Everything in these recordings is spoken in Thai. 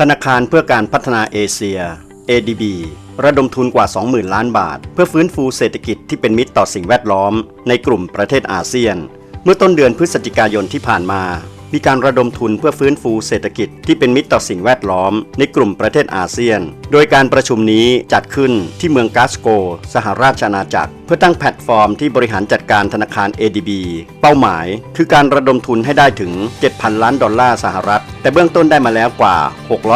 ธนาคารเพื่อการพัฒนาเอเชีย ADB ระดมทุนกว่า 20,000 ล้านบาท เพื่อฟื้นฟูเศรษฐกิจที่เป็นมิตรต่อสิ่งแวดล้อม ในกลุ่มประเทศอาเซียน เมื่อต้นเดือนพฤศจิกายนที่ผ่านมา มีการระดมทุนเพื่อฟื้นฟูเศรษฐกิจที่เป็นมิตรต่อสิ่งแวดล้อม ในกลุ่มประเทศอาเซียน โดยการประชุมนี้จัดขึ้นที่เมืองกาสโก สหราชอาณาจักร เพื่อตั้งแพลตฟอร์มที่บริหารจัดการธนาคาร ADB เป้าหมาย คือการระดมทุนให้ได้ถึง 7,000 ล้านดอลลาร์สหรัฐ แต่เบื้องต้นได้มาแล้วกว่า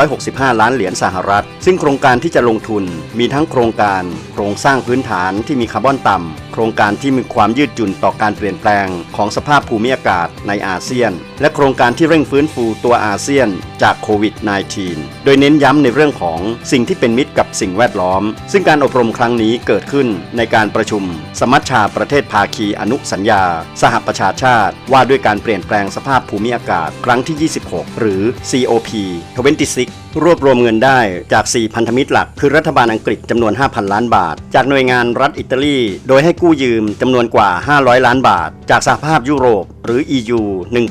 665 ล้านเหรียญสหรัฐ ซึ่งโครงการที่จะลงทุนมีทั้งโครงการ โครงสร้างพื้นฐานที่มีคาร์บอนต่ำโครงการที่มีความยืดหยุ่นต่อการเปลี่ยนแปลง ของสภาพภูมิอากาศในอาเซียน และโครงการที่เร่งฟื้นฟูตัวอาเซียน จากโควิด -19 โดยเน้นย้ำในเรื่องของสิ่งที่เป็นมิตรกับสิ่งแวดล้อม ซึ่งการอบรมครั้งนี้เกิดขึ้นในการประชุม สมัชชาประเทศภาคีอนุสัญญา สหประชาชาติ ว่าด้วยการเปลี่ยนแปลงสภาพภูมิอากาศครั้งที่ 26 หรือ COP 26รวบรวมเงินได้จาก 4 พันธมิตรหลัก คือรัฐบาลอังกฤษจำนวน 5,000 ล้านบาท จากหน่วยงานรัฐอิตาลี โดยให้กู้ยืมจำนวนกว่า 500 ล้านบาท จากสหภาพยุโรป หรือ EU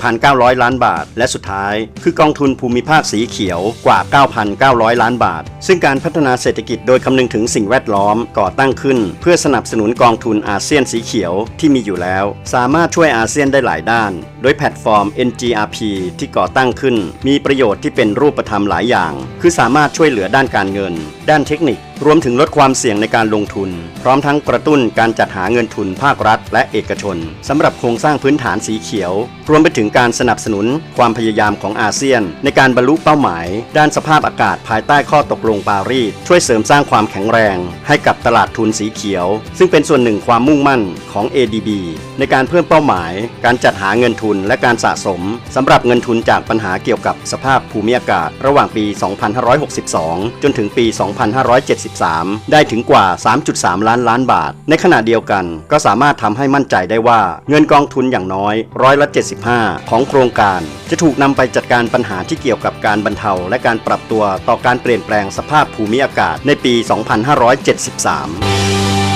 1,900 ล้านบาท และสุดท้าย คือกองทุนภูมิภาคสีเขียวกว่า 9,900 ล้านบาท ซึ่งการพัฒนาเศรษฐกิจโดยคำนึงถึงสิ่งแวดล้อมก่อตั้งขึ้น เพื่อสนับสนุนกองทุนอาเซียนสีเขียวที่มีอยู่แล้ว สามารถช่วยอาเซียนได้หลายด้านโดยแพลตฟอร์ม NGRP ที่ก่อตั้งขึ้น มีประโยชน์ที่เป็นรูปธรรมหลายอย่าง คือสามารถช่วยเหลือด้านการเงิน ด้านเทคนิค รวมถึงลดความเสี่ยงในการลงทุน พร้อมทั้งกระตุ้นการจัดหาเงินทุนภาครัฐ และเอกชนสำหรับโครงสร้างพื้นฐานสีเขียว รวมไปถึงการสนับสนุนความพยายามของอาเซียน ในการบรรลุเป้าหมาย ด้านสภาพอากาศภายใต้ข้อตกลงปารีสช่วยเสริมสร้างความแข็งแรง ให้กับตลาดทุนสีเขียว ซึ่งเป็นส่วนหนึ่งความมุ่งมั่นของ ADB ในการเพิ่มเป้าหมาย การจัดหาเงินทุนและการสะสมสำหรับเงินทุนจากปัญหาเกี่ยวกับสภาพภูมิอากาศ ระหว่างปี 2562 จนถึงปี 257 2013 ได้ถึงกว่า 3.3 ล้านล้านบาท ในขณะเดียวกัน ก็สามารถทำให้มั่นใจได้ว่าเงินกองทุนอย่างน้อยร้อยละ75 ของโครงการ จะถูกนำไปจัดการปัญหาที่เกี่ยวกับการบรรเทา และการปรับตัวต่อการเปลี่ยนแปลงสภาพภูมิอากาศในปี 2573